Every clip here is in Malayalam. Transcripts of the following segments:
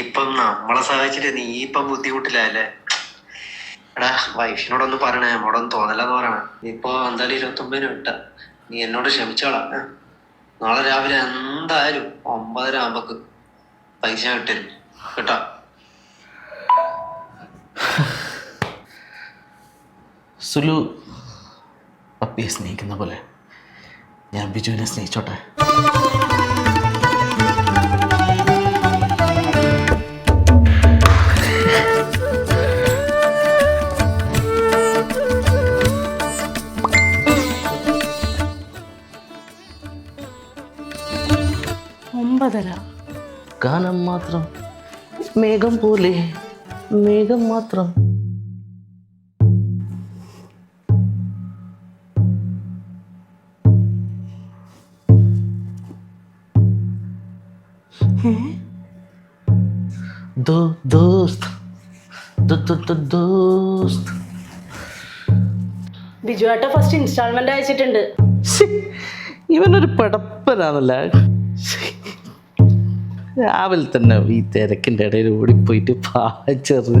ഇപ്പം നമ്മളെ സഹായിച്ചിട്ട് നീ ഇപ്പം ബുദ്ധിമുട്ടില്ലല്ലേ എടാ വൈഫിനോടൊന്ന് പറയണേ നമ്മോടൊന്ന് തോന്നലെന്ന് പറയണേ. ഇപ്പൊ എന്തായാലും ഇരുപത്തൊമ്പതിന് വിട്ട. നീ എന്നോട് ക്ഷമിച്ചോളാം. നാളെ രാവിലെ എന്തായാലും ഒമ്പതര ആകുമ്പക്ക് പൈസ കിട്ടരും കേട്ടോ? സുലു പപ്പിയെ സ്നേഹിക്കുന്ന പോലെ ഞാൻ ബിജുവിനെ സ്നേഹിച്ചോട്ടെ? ഒമ്പതര ഗാനം മാത്രം. മേഘം പോലെ. മേഘം മാത്രം. ദോ ദോസ്ത്. ദോ ദോ ദോ ദോസ്ത്. ബിജു ഏട്ട ഫസ്റ്റ് ഇൻസ്റ്റാൾമെന്റ് അയച്ചിട്ടുണ്ട്. ഇവനൊരു പടപ്പനാണല്ലേ. രാവിലെ തന്നെ ഈ തിരക്കിന്റെ ഇടയിൽ ഓടിപ്പോയിട്ട് പാച്ചത്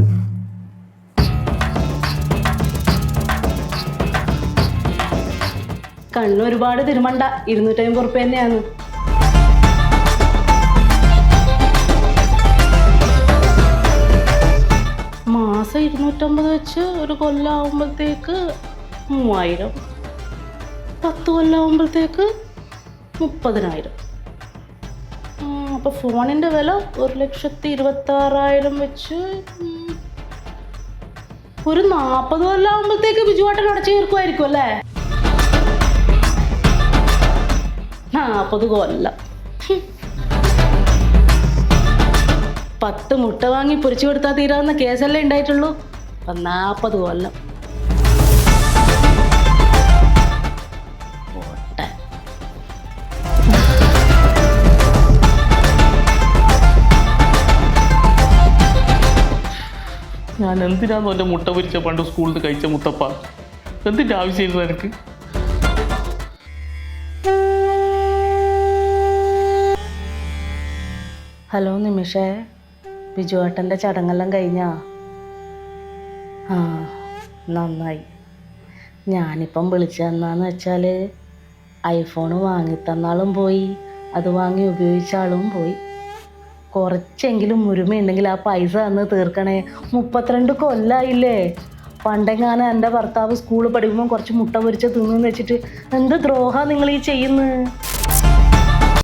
കണ്ണ് ഒരുപാട് തിരുമണ്ട. ഇരുന്നൂറ്റമ്പത് റുപ്യ തന്നെയാണ്. മാസം ഇരുന്നൂറ്റമ്പത് വെച്ച് ഒരു കൊല്ലാവുമ്പോഴത്തേക്ക് മൂവായിരം. പത്ത് കൊല്ലാവുമ്പോഴത്തേക്ക് മുപ്പതിനായിരം. ഉം, ഫോണിന്റെ വില ഒരു ലക്ഷത്തി ഇരുപത്താറായിരം വെച്ച് ഒരു നാൽപ്പത് കൊല്ലം ആകുമ്പോഴത്തേക്ക് ബിജുവാട്ടൻ അടച്ചു തീർക്കുമായിരിക്കും അല്ലേ? നാൽപ്പത് കൊല്ലം. പത്ത് മുട്ട വാങ്ങി പൊരിച്ചു കൊടുത്താൽ തീരാവുന്ന കേസല്ലേ ഉണ്ടായിട്ടുള്ളൂ. അപ്പം നാൽപ്പത് കൊല്ലം. ഞാൻ എന്തിനാന്ന് എന്റെ മുട്ട പൊരിച്ച പണ്ട് സ്കൂളിൽ നിന്ന് കഴിച്ച മുത്തപ്പ? എന്തിന്റെ ആവശ്യമായിരുന്നു എനിക്ക് ഹലോ നിമിഷേ ബിജുവേട്ടന്റെ ചടങ്ങെല്ലാം കഴിഞ്ഞാ? ആ നന്നായി. ഞാനിപ്പം വിളിച്ചതെന്നാന്ന് വെച്ചാൽ ഐഫോൺ വാങ്ങിത്തന്നാളും പോയി അത് വാങ്ങി ഉപയോഗിച്ച ആളും പോയി. കുറച്ചെങ്കിലും മുരുമയുണ്ടെങ്കിൽ ആ പൈസ തന്ന് തീർക്കണേ. മുപ്പത്തിരണ്ട് കൊല്ലായില്ലേ? പണ്ടെങ്ങാനും എന്റെ ഭർത്താവ് സ്കൂളിൽ പഠിക്കുമ്പോൾ കുറച്ച് മുട്ട പൊരിച്ച് തിന്നു വെച്ചിട്ട് എന്ത് ദ്രോഹ നിങ്ങൾ ഈ ചെയ്യുന്നത്?